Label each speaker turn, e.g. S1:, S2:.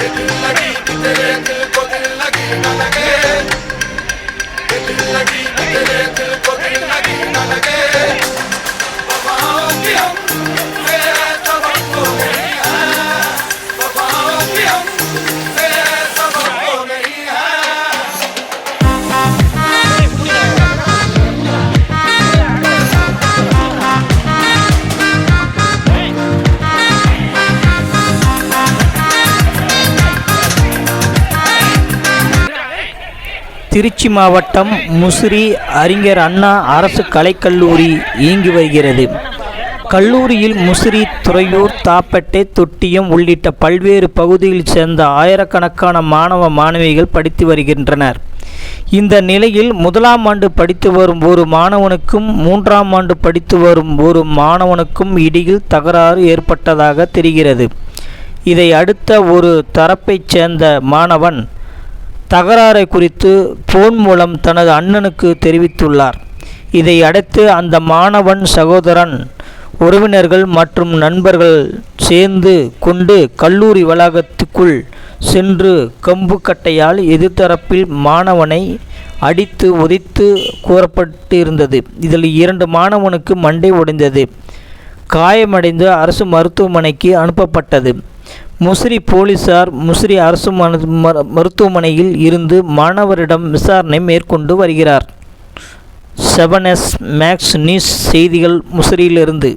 S1: Thank you. Trichy மாவட்டம் முசிறி அறிஞர் அண்ணா அரசு கலைக்கல்லூரி இயங்கி வருகிறது. கல்லூரியில் முசிறி துறையூர் தாப்பட்டை தொட்டியம் உள்ளிட்ட பல்வேறு பகுதியில் சேர்ந்த ஆயிரக்கணக்கான மாணவ மாணவிகள் படித்து வருகின்றனர். இந்த நிலையில் முதலாம் ஆண்டு படித்து வரும் ஒரு மாணவனுக்கும் மூன்றாம் ஆண்டு படித்து வரும் ஒரு மாணவனுக்கும் இடையில் தகராறு ஏற்பட்டதாக தெரிகிறது. இதை அடுத்த ஒரு தரப்பைச் சேர்ந்த மாணவன் தகராறை குறித்து போன் மூலம் தனது அண்ணனுக்கு தெரிவித்துள்ளார். இதை அடுத்து அந்த மாணவன் சகோதரன் உறவினர்கள் மற்றும் நண்பர்கள் சேர்ந்து கொண்டு கல்லூரி வளாகத்துக்குள் சென்று கம்பு கட்டையால் எதிர்த்தரப்பில் மாணவனை அடித்து உதைத்து கூறப்பட்டிருந்தது. இதில் இரண்டு மாணவனுக்கு மண்டை உடைந்தது. காயமடைந்து அரசு மருத்துவமனைக்கு அனுப்பப்பட்டது. முசிறி போலீசார் முசிறி அரசு மரு- மருத்துவமனையில் இருந்து மாணவரிடம் விசாரணை மேற்கொண்டு வருகிறார். செவன் எஸ் மேக்ஸ் நியூஸ் செய்திகள் முசிறியிலிருந்து.